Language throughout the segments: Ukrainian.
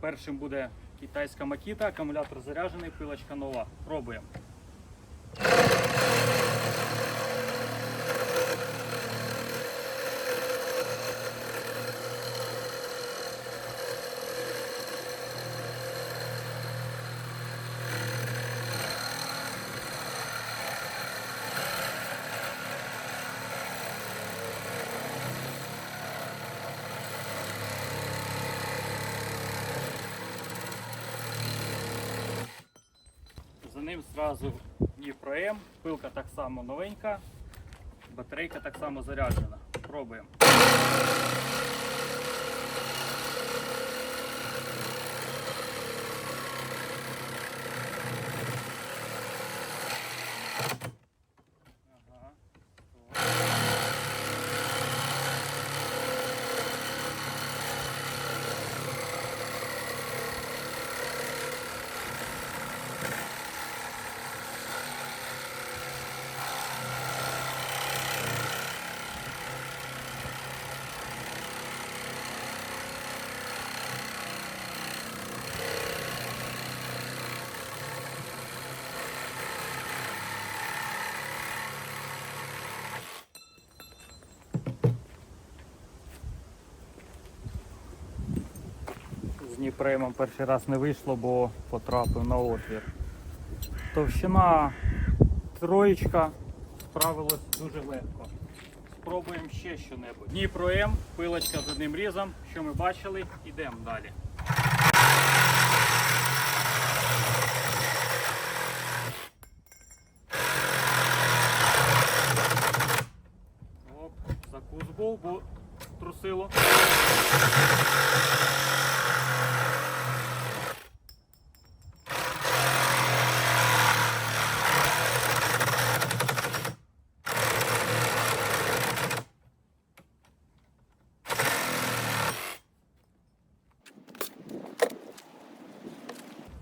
Першим буде китайська макіта, акумулятор заряджений, пилочка нова. Пробуємо. Зразу Дніпро М, пилка так само новенька, батарейка так само заряджена. Пробуємо. Дніпремом перший раз не вийшло, бо потрапив на отвір. Товщина троєчка справилась дуже легко. Спробуємо ще що-небудь. Дніпро М, пилочка з одним різом. Що ми бачили, йдемо далі. Оп, закус був, бо трусило.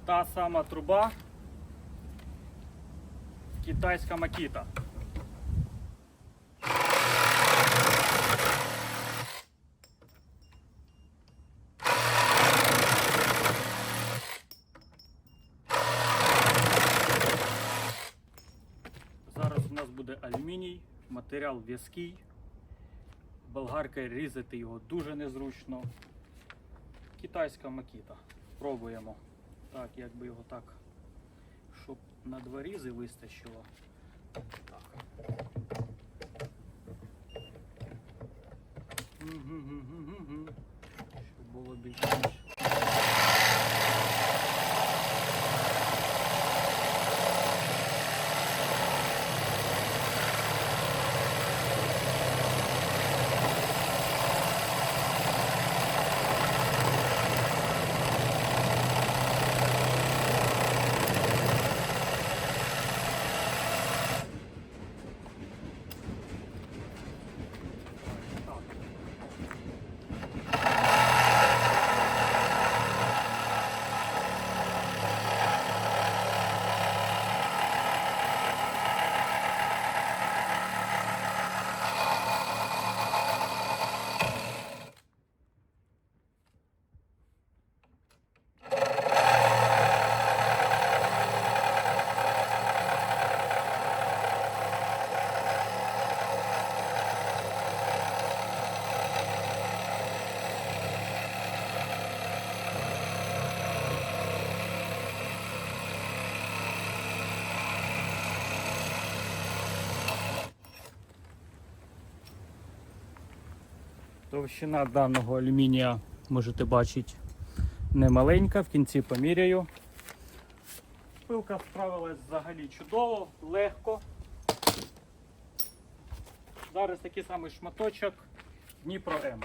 Та сама труба, китайська макіта. Зараз у нас буде алюміній, матеріал в'язкий. Болгаркою різати його дуже незручно. Китайська макіта. Пробуємо. Так, якби його так, щоб на два різи вистачило. Так. Мгм-гм-гм-гм-гм. Щоб було більш-менш. Так. Товщина даного алюмінія можете бачити не маленька, в кінці поміряю. Пилка справилась взагалі чудово, легко. Зараз такий самий шматочок Дніпро М.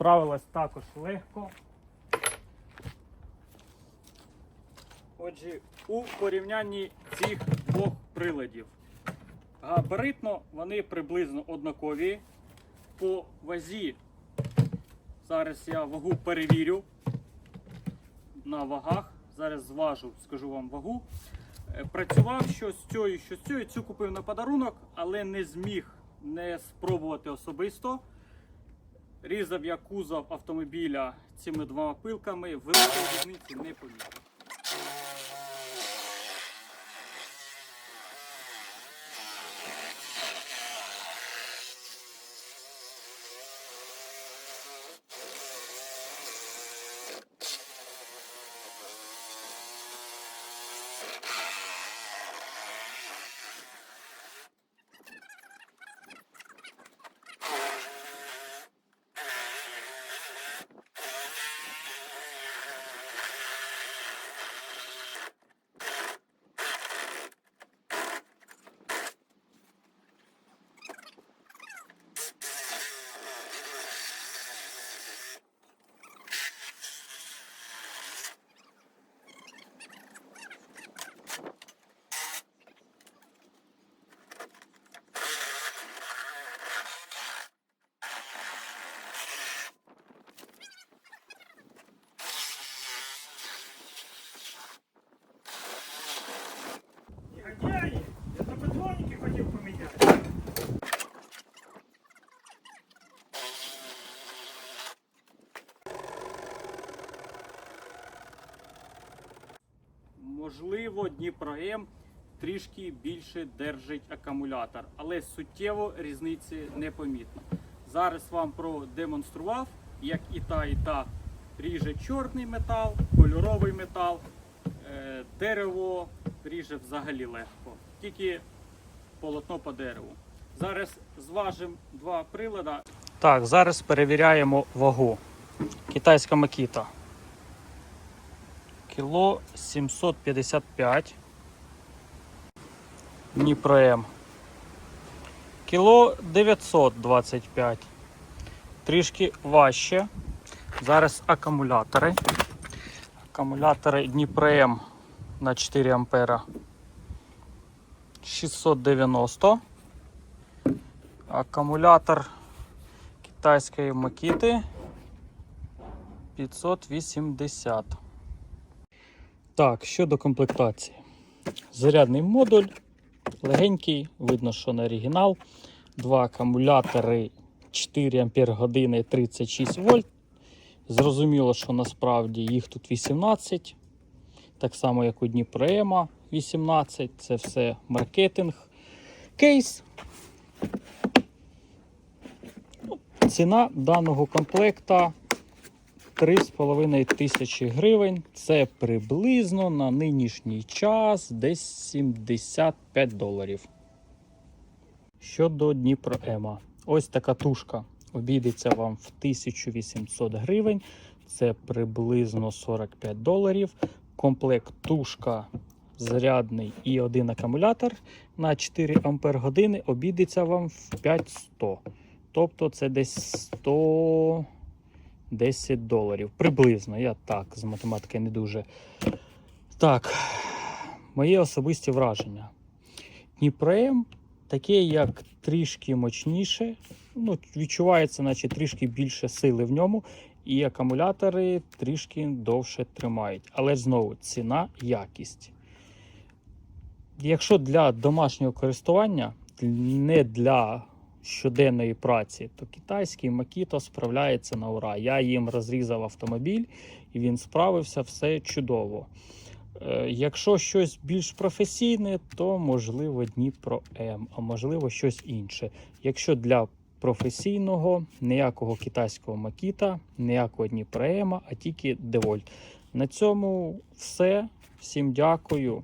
Справилась також легко. Отже, у порівнянні цих двох приладів. Габаритно вони приблизно однакові. По вазі зараз я вагу перевірю на вагах. Зараз зважу, скажу вам вагу. Е, Працював що з цією, що з цією. Цю купив на подарунок, але не зміг не спробувати особисто. Різав я кузов автомобіля цими двома пилками, великої різниці не помітив. Можливо, Дніпром трішки більше держить акумулятор, але суттєво різниці не помітно. Зараз вам продемонстрував, як і та, і та ріже чорний метал, кольоровий метал, е, дерево ріже взагалі легко, тільки полотно по дереву. Зараз зважимо два прилади. Так, зараз перевіряємо вагу. Китайська макіта. Кіло 755. Дніпром. Кіло 925. Трішки важче. Зараз акумулятори. Акумулятори Дніпром на 4 ампера. 690. Акумулятор китайської макіти 580. Так, щодо комплектації. Зарядний модуль легенький, видно, що на оригінал. Два акумулятори 4 Ампер години 36 вольт. Зрозуміло, що насправді їх тут 18. Так само, як у Дніпроема 18. Це все маркетинг. Кейс. Ну, Ціна даного комплекта 3,5 тисячі гривень. Це приблизно на нинішній час десь 75 доларів. Щодо Дніпро Ема. Ось така тушка обійдеться вам в 1800 гривень. Це приблизно 45 доларів. Комплект тушка зарядний і один акумулятор на 4 Ампер обійдеться вам в 5100. Тобто це десь 100. 10 доларів. Приблизно, я так, з математики не дуже. Так, мої особисті враження. Дніпром таке, як трішки мощніше. Ну, відчувається, наче трішки більше сили в ньому, і акумулятори трішки довше тримають. Але знову ціна, якість. Якщо для домашнього користування, не для щоденної праці, то китайський Макіто справляється на ура. Я їм розрізав автомобіль і він справився все чудово. Е, Якщо щось більш професійне, то можливо Дніпро М, а можливо щось інше. Якщо для професійного ніякого китайського Макіта, ніякого Дніпро М, а тільки Девольт. На цьому все. Всім дякую.